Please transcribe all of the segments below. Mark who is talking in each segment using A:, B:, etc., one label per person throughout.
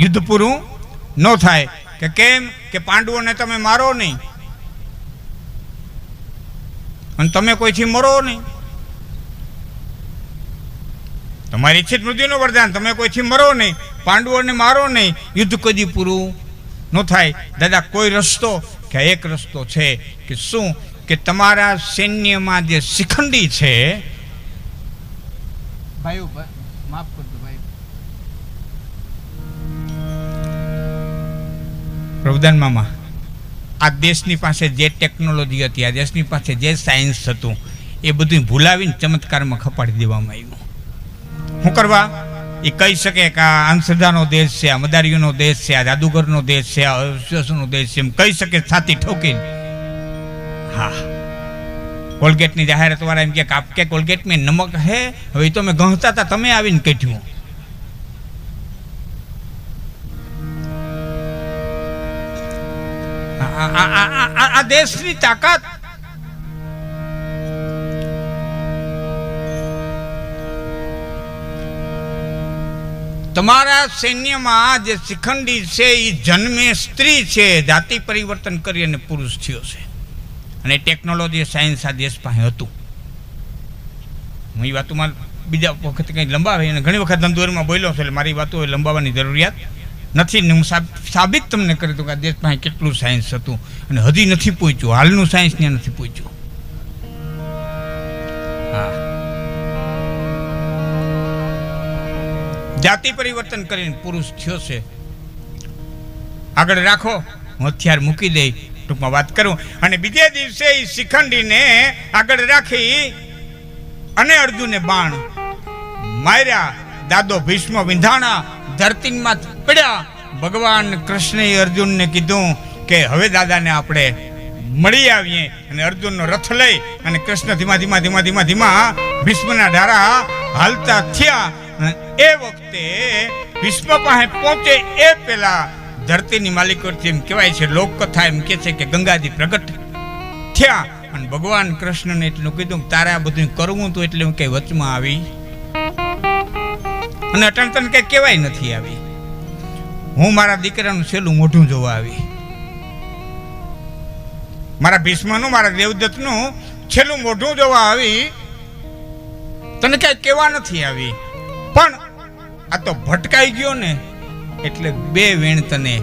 A: યુદ્ધ પૂરું ન થાય. કે કેમ? કે પાંડવોને તમે મારો નહીં. અને તમે કોઈથી મરો નહીં. તમારી ઈચ્છિત મૃત્યુનું વરદાન, તમે કોઈથી મરો નહીં. પાંડવોને મારો નહીં. યુદ્ધ કદી પૂરું ન થાય. દાદા, કોઈ રસ્તો, કે એક રસ્તો છે કે શું? કે તમારા સૈન્યમાં જે શિખંડી છે ભાઈઓ પ્રભુદાન મામા, આ દેશની પાસે જે ટેકનોલોજી હતી, આ દેશની પાસે જે સાયન્સ હતું, એ બધું ભૂલાવીને ચમત્કારમાં ખપાડી દેવામાં આવ્યું. શું કરવા? એ કહી શકે કે આ અંધશ્રદ્ધાનો દેશ છે, આ મદારીઓનો દેશ છે, આ જાદુગરનો દેશ છે, આ અવિશ્વાસનો દેશ છે, એમ કહી શકે છાતી ઠોકીને. હા. કોલગેટની જાહેરાત વાળા એમ કે આપકે કોલગેટ મેં નમક હે? હવે તો મેં ગણતા હતા તમે આવીને કઢ્યું. આ- દેશની તાકાત. તમારા સૈન્યમાં જે શિખંડી છે એ જન્મે સ્ત્રી છે, જાતિ પરિવર્તન કરી અને પુરુષ થયો છે. અને ટેકનોલોજી સાયન્સ આ દેશ પાસે હતું. હું એ વાતોમાં બીજા વખત કંઈ લંબાવે અને ઘણી વખત ધંધોરમાં બોલ્યો છું, એટલે મારી વાતો લંબાવવાની જરૂરિયાત નથી ને હું સાબ- સાબિત તમને કરી દઉં કે આ દેશ પાસે કેટલું સાયન્સ હતું અને હજી નથી પહોંચ્યું હાલનું સાયન્સ ત્યાં નથી પહોંચ્યું જાતિ પરિવર્તન કરીને પુરુષ થયો છે. આગળ રાખો. હું હથિયાર મૂકી દઈ ટૂંકમાં વાત કરું. અને બીજે દિવસે એ શિખંડીને આગળ રાખી અને અર્જુને બાણ માર્યા. દાદો ભીષ્મ વિંધાણા ધરતીમાં પડ્યા, ભગવાન કૃષ્ણએ અર્જુનને કીધું કે હવે દાદાને આપણે મળી આવીએ અને અર્જુનનો રથ લઈ અને કૃષ્ણ ધીમા ધીમા ધીમા ધીમા ધીમા ભીષ્મના ધારા હાલતા થયા. એ વખતે ભીષ્મ પાસે પહોંચે એ પહેલા ધરતીની માલિકોથી એમ કહેવાય છે, લોકકથા એમ કહે છે કે ગંગાજી પ્રગટ થયા. અને ભગવાન કૃષ્ણને એટલું કીધું તારે આ બધું કરવું તો એટલે હું કંઈ વચમાં આવી. અને અટણ તને કહેવાય નથી આવી. હું મારા દીકરાનું છેલ્લું મોઢું જોવા આવી. મારા ભીષ્મનું, મારા દેવદત્તનું છેલ્લું મોઢું જોવા આવી. તને કઈ કહેવા નથી આવી. પણ આ તો ભટકાઈ ગયો ને, એટલે બે વેણ તને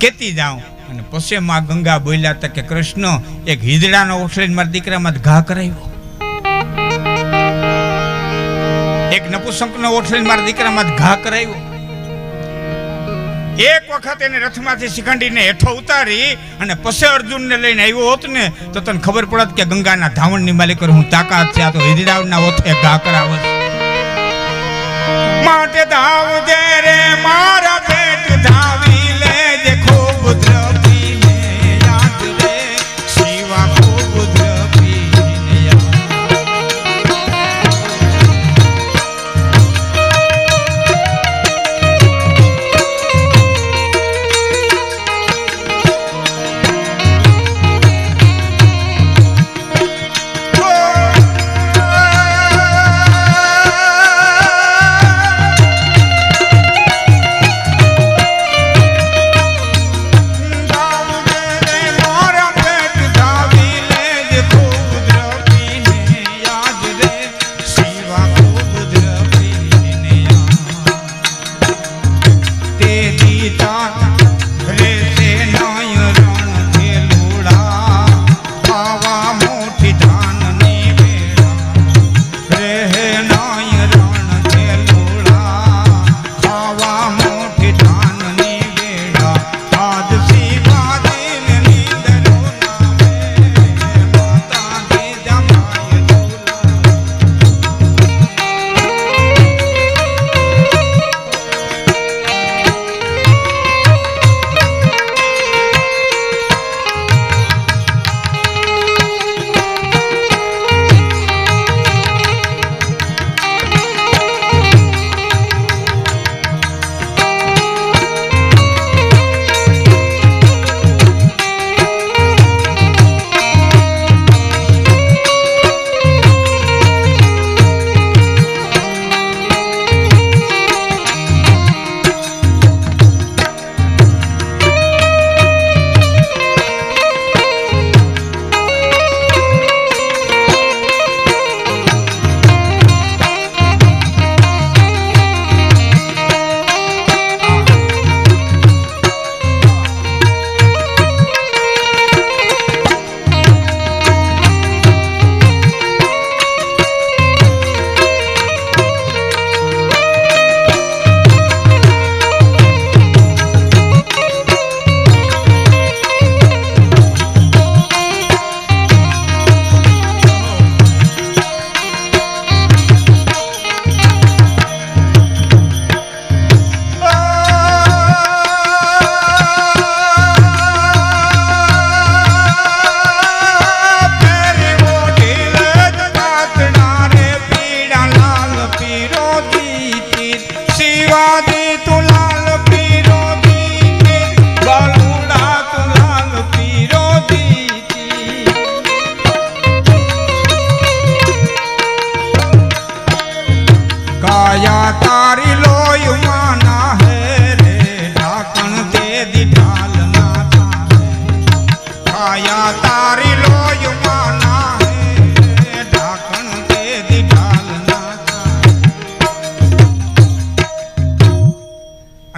A: કેતી જાઉં. અને પછી માં ગંગા બોલ્યા તા કે કૃષ્ણ, એક હિજડાનો ઓછળીને મારા દીકરામાં ઘા કરાવ્યો. નપુસંકનો ઓછળીને મારા દીકરામાં ઘા કરાવ્યો એક વખત એને રથમાંથી શિખંડીને હેઠો ઉતારી અને પછી અર્જુનને લઈને આવ્યો હોત ને, તો તને ખબર પડત કે ગંગાના ધાવણની માલિક હું તાકાત છે, આ તો હિજડાના ઓથે ઘા કરાવત. માટે ધાવજે રે મારા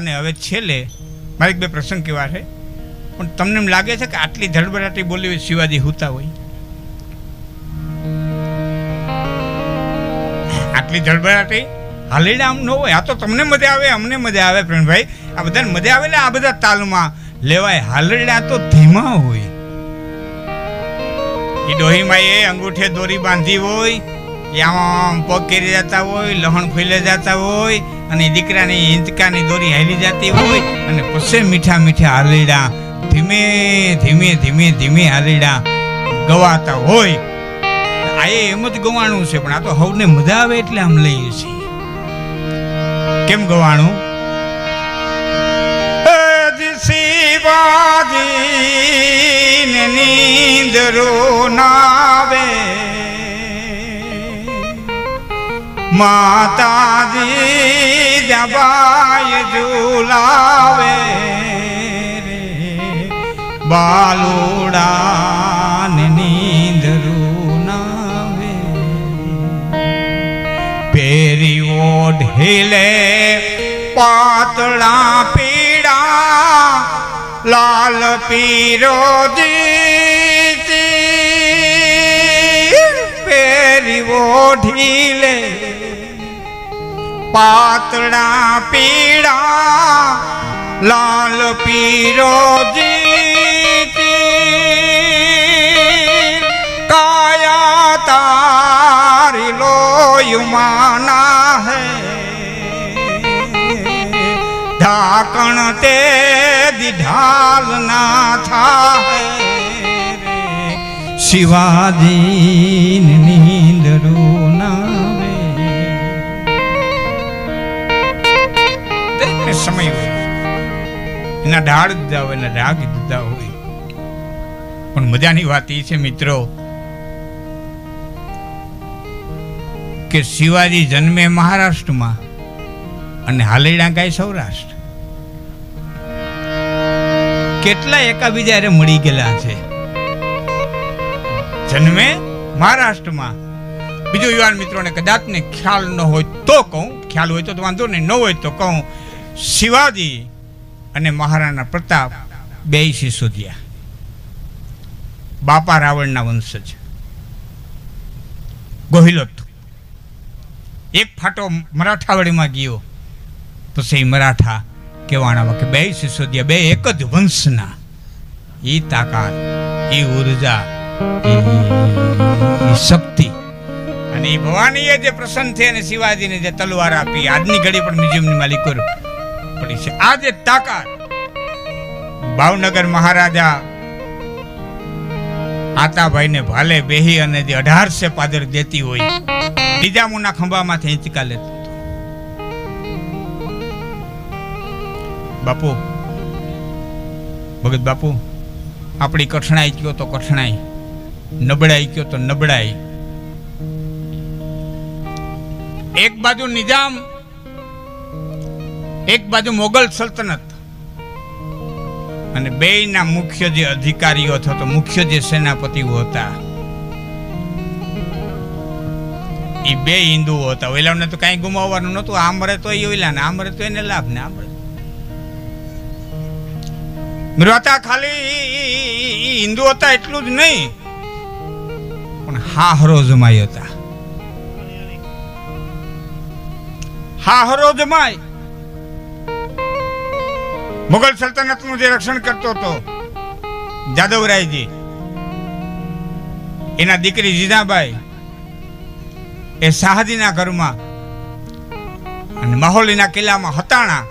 A: અને હવે છેલ્લે મારે બે પ્રસંગ કેવા છે. પણ તમને એમ લાગે છે કે આટલી ધડબડાટી બોલી શિવાજી હુતા હોય? આટલી ધડબડાટી હાલેડા આમ ન હોય. આ તો તમને મજા આવે, અમને મજા આવે પ્રેમભાઈ આ બધાને મજા આવે ને આ બધા તાલમાં લેવાય. હાલરડા તો ધીમા હોય. એ ડોહીમાં એ અંગૂઠે દોરી બાંધી હોય, એ આમ પગ કેરી જતા હોય, લહણ ફૂલે જતા હોય અને દીકરાની હિંચકાની દોરી હાલી જતી હોય અને પછી મીઠા મીઠા હાલીડા ધીમે ધીમે ધીમે ધીમે હાલીડા ગવાતા હોય. આ એમ જ ગવાણું છે, પણ આ તો હવને મજા આવે એટલે આમ લઈએ છીએ. કેમ ગવાણું? શિવાજી નીંદરો નાવે માતાજી જબાય ઝુલાવે રે. બાલુડા નીંદરું નાવે પેરી ઓઢીલે પાતળા પીડા લાલ પીરો પેરી ઓઢીલે પાતળા પીડા લાલ પીરો કાયા તારી લોયુમાના હે. ઢાકણ તે દિઢાલ ના થા શિવાજી સમય હોય. એના ડાળ દીધા હોય, એના રાગ દીધા હોય. પણ મજાની વાત એ છે મિત્રો, કે શિવાજી જન્મે મહારાષ્ટ્રમાં અને હાલેડા ગાય સૌરાષ્ટ્ર. કેટલા એકાબીજા મળી ગયેલા છે. જન્મે મહારાષ્ટ્રમાં. બીજું યુવાન મિત્રોને કદાચ ને ખ્યાલ ન હોય તો કહું, ખ્યાલ હોય તો વાંધો નહીં, ન હોય તો કહું શિવાજી અને મહારાણા પ્રતાપ બે સિસોદિયા બાપા રાવણના વંશજ ગોહિલોત. એક ફાટો મરાઠાવાડીમાં ગયો. પછી મરાઠા કહેવાણામાં કે બે સિસોદિયા બે એક જ વંશના. એ તાકાત એ ઊર્જા એ શક્તિ. અને એ ભવાનીએ જે પ્રસન્ન છે અને શિવાજીને જે તલવાર આપી, આજની ઘડી પણ મ્યુઝિયમની માલિકો પડી છે. આ જે તાકાત. ભાવનગર મહારાજા આતાભાઈને ભાલે બેહી અને જે અઢારસે પાદર દેતી હોય નિજામોના ખંભામાંથી હિંચકા લેતો બાપુ, ભગત બાપુ, આપણી કઠણાઈ કયો તો કઠણાઈ, નબળાઈ કયો તો નબળાઈ. એક બાજુ નિજામ એક બાજુ મોગલ સલ્તનત અને બેયના મુખ્ય જે અધિકારીઓ અથવા તો મુખ્ય જે સેનાપતિઓ હતા એ બે હિન્દુઓ હતા. ઓલાને તો કાંઈ ગુમાવવાનું નહોતું. આ મરે તો એ ઓલા ને આ મરે તો એને લાભ ને આ મરે હતા ખાલી હિન્દુ હતા એટલું જ નહીં, પણ હાહરો જમાઈ હતા. હાહરો જમાઈ. મુગલ સલ્તનતનું જે રક્ષણ કરતો હતો, જાદવરાયજી, એના દીકરી જીજાબાઈ, એ શાહજીના ઘરમાં અને માહોલીના કિલ્લામાં હતાણા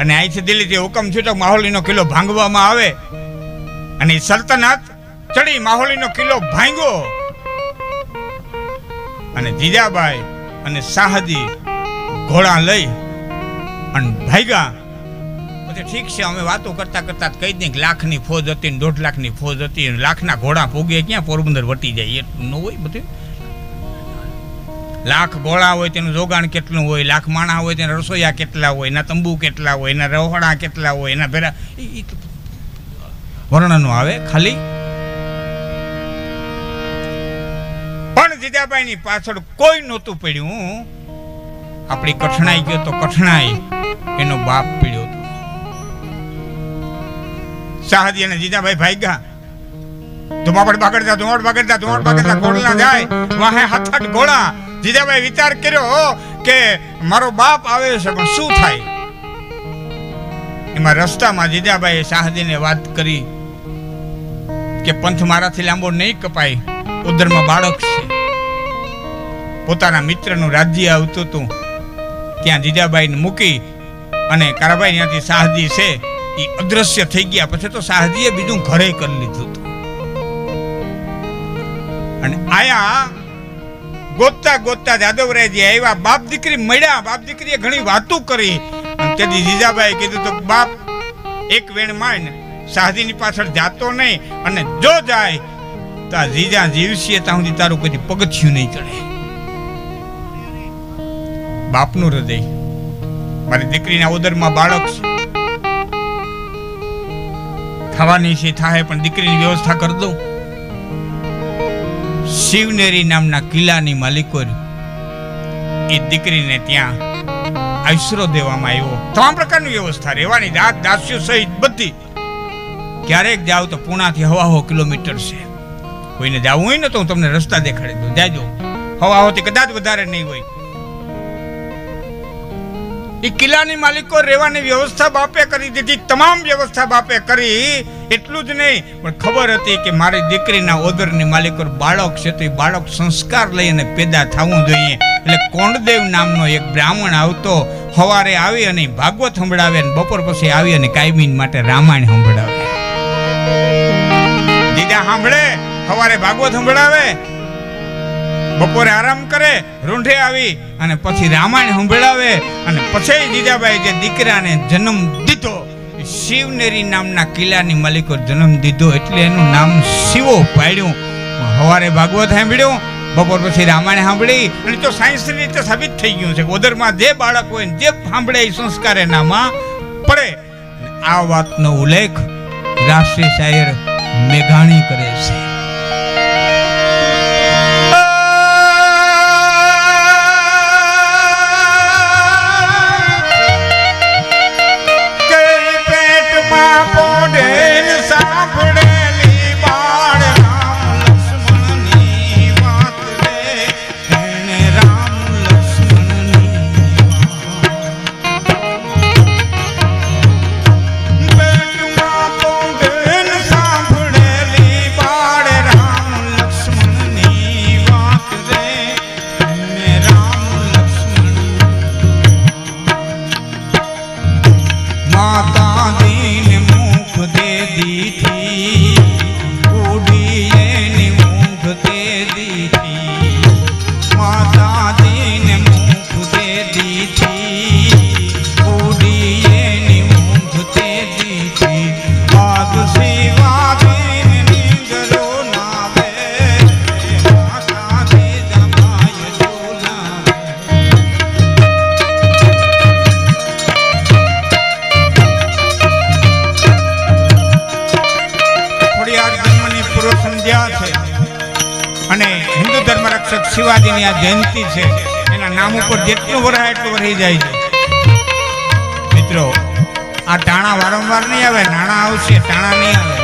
A: અને અહીંથી દિલ્હીથી હુકમ થયો તો માહોલીનો કિલ્લો ભાંગવામાં આવે અને સલ્તનત ચડી માહોલીનો કિલ્લો ભાંગ્યો. અને જીજાબાઈ અને શાહજી ઘોડા લઈ અને ભાગ્યા. ઠીક છે, અમે વાતો કરતા કરતા કહી દઈએ લાખની ફોજ હતી ને દોઢ લાખની ફોજ હતી લાખના ઘોડા પૂગે ક્યાં? પોરબંદર વટી જાય. એટલું ન હોય બધું? લાખ ગોળા હોય તેનું જોગાણ કેટલું હોય? લાખ માણા હોય તેના રસોઈયા કેટલા હોય? એના તંબુ કેટલા હોય? એના રહોડા કેટલા હોય? એના ભેરા વર્ણનો આવે ખાલી. પણ જીજાબાઈની પાછળ કોઈ નહોતું પડ્યું. આપણી કઠણાઈ ગયો તો કઠણાઈ. એનો બાપ પીડ્યો. શાહજી અને જીજાભાઈ ભાગ્યા. ધુમાપડ પકડતા, ધુમાડ પકડતા ધુમાડ પકડતા ઘોડલા જાય. વાહે હથટ ઘોડા જીજાભાઈ વિચાર કર્યો કે મારો બાપ આવે છે, પણ શું થાય? એમાં રસ્તામાં જીજાબાઈએ શાહજીને વાત કરી કે પંથ મારાથી લાંબો નહીં કપાય, ઉદરમાં બાળક છે. પોતાના મિત્રનું રાજ્ય આવતું હતું. ત્યાં જીજાબાઈને મૂકી અને કારાભાઈ ત્યાંથી શાહજી છે એ અદ્રશ્ય થઈ ગયા. પછી તો શાહજીએ બીજું ઘરે કરી લીધું હતું. અને આયા ગોતતા ગોતતા જાદવરાયજી આવ્યા બાપ દીકરી મળ્યા. બાપ દીકરીએ ઘણી વાતો કરી. અને તેથી જીજાબાઈ કીધું તો બાપ, એક વેણ માન શાહજીની પાછળ જાતો નહીં. અને જો જાય, તો આ જીજા જીવશે. ત્યાં સુધી તારું કદી પગથિયું નહીં ચડે. બાપનું હૃદય. મારી દીકરીના ઉદરમાં બાળક છે. થવાની છે થાય પણ દીકરીની વ્યવસ્થા કરી દઉં. શિવનેરી નામના કિલ્લાની માલિકો એ દીકરીને ત્યાં આશરો દેવામાં આવ્યો. તમામ પ્રકારની વ્યવસ્થા, રહેવાની દાંત દાસ્યો સહિત બધી. ક્યારેક જાવ તો પુણાથી હવાહો કિલોમીટર છે. કોઈને જવું હોય ને તો હું તમને રસ્તા દેખાડી દઉં. જાજો. હવાહોથી કદાચ વધારે નહીં હોય. એ કિલ્લાની માલિકો રહેવાની વ્યવસ્થા બાપે કરી દીધી, તમામ વ્યવસ્થા બાપે કરી, એટલું જ નહીં, પણ ખબર હતી કે મારી દીકરીના ઓદરની માલિકો બાળક છે તો એ બાળક સંસ્કાર લઈ અને પેદા થવું જોઈએ. એટલે કોંડદેવ નામનો એક બ્રાહ્મણ આવતો સવારે આવી અને ભાગવત સંભળાવે અને બપોર પછી આવી અને કાયમીન માટે રામાયણ સંભળાવે. દીદા સાંભળે સવારે ભાગવત સંભળાવે બપોરે આરામ કરે, રૂંઢે આવી અને પછી રામાયણ સંભળાવે અને પછી જીજાબાઈ જે દીકરાને જન્મ દીધો શિવનેરી નામના કિલ્લાની માલિકો જન્મ દીધો એટલે એનું નામ શિવો પાડ્યું. સવારે ભાગવત સાંભળ્યું, બપોર પછી રામાયણ સાંભળી અને તો સાયન્સની રીતે સાબિત થઈ ગયું છે કે ઉદરમાં જે બાળક હોય જે સાંભળે એ સંસ્કાર એનામાં પડે. આ વાતનો ઉલ્લેખ રાષ્ટ્રીય શાયર મેઘાણી કરે છે. જયંતિ છે. એના નામ ઉપર જેટલું વરાય એટલું વરાઈ જાય છે. મિત્રો, આ ટાણા વારંવાર નહીં આવે નાણાં આવશે ટાણા નહીં આવે.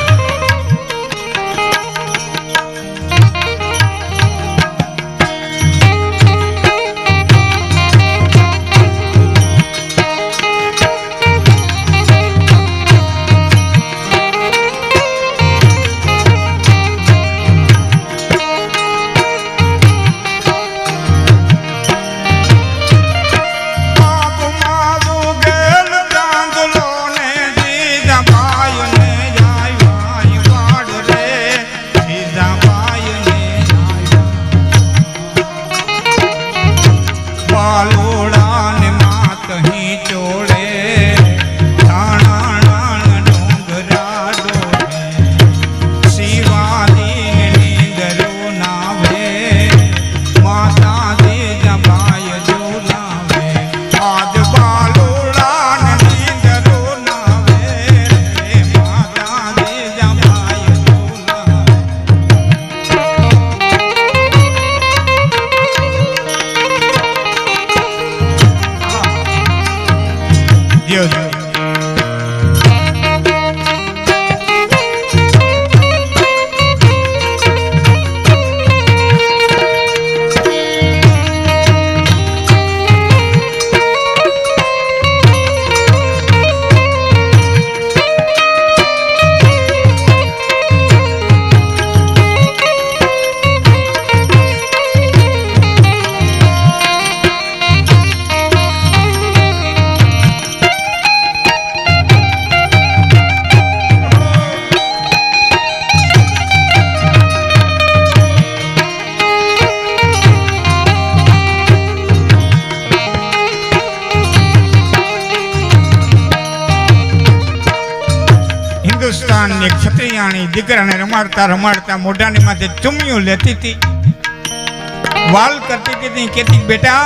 A: ક્ષત્રિયાણી દીકરાને રમાડતા રમાડતા મોઢાની માથે ચુમ્યું લેતી હતી. વાલ કરતી હતી કેતી બેટા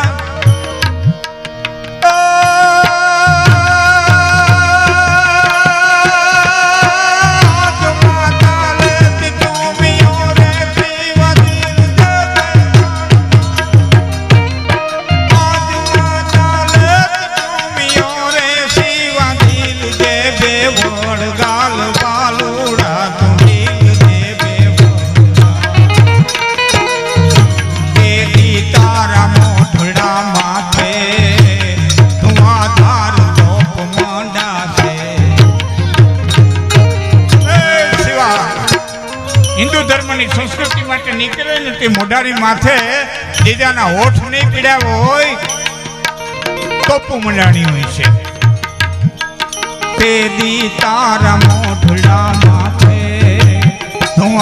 A: તે મોઢાની માથે બીજાના હોઠ નહીં પીડ્યા હોય તો મંડાણી હોય છે. તેદી તારા મોઢડા માથે તું